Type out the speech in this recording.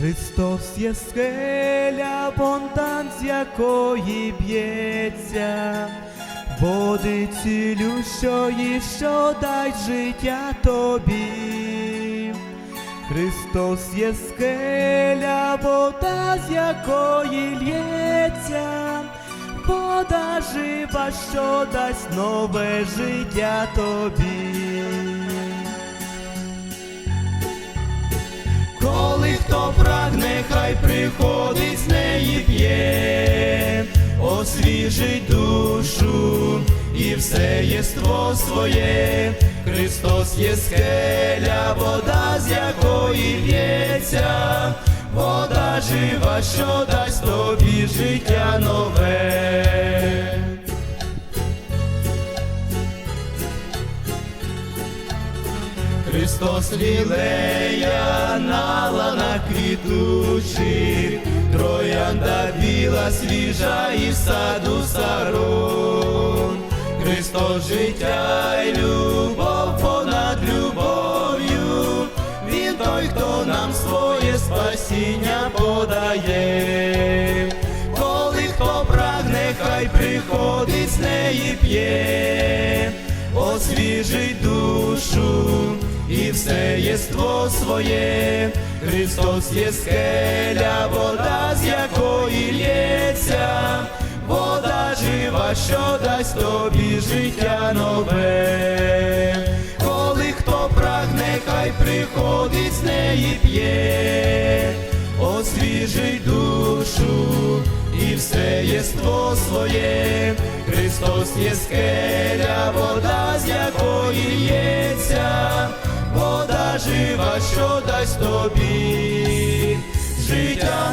Христос є скеля, фонтан, якої б'ється, води цілющої, що дасть життя тобі. Христос є скеля, вода, з якої лється, вода жива, що дасть нове життя тобі. Прагне, хай приходить з неї п'є, освіжить душу і все єство своє. Христос є скеля, вода, з якої б'ється, вода жива, що дасть тобі життя нове. Христос лілея на квітучих, троянда біла, свіжа і в саду сарун. Христос життя й любов понад любов'ю, Він той, хто нам своє спасіння подає. Коли хто прагне, хай приходить з неї п'є, освіжить душу і все єство своє. Христос є скеля, вода, з якої лється, вода жива, що дасть тобі життя нове. Коли хто прагне, хай приходить з неї п'є, освіжить душу і все єство своє. Христос є скеля, вода, з якої жива, що дасть тобі життя.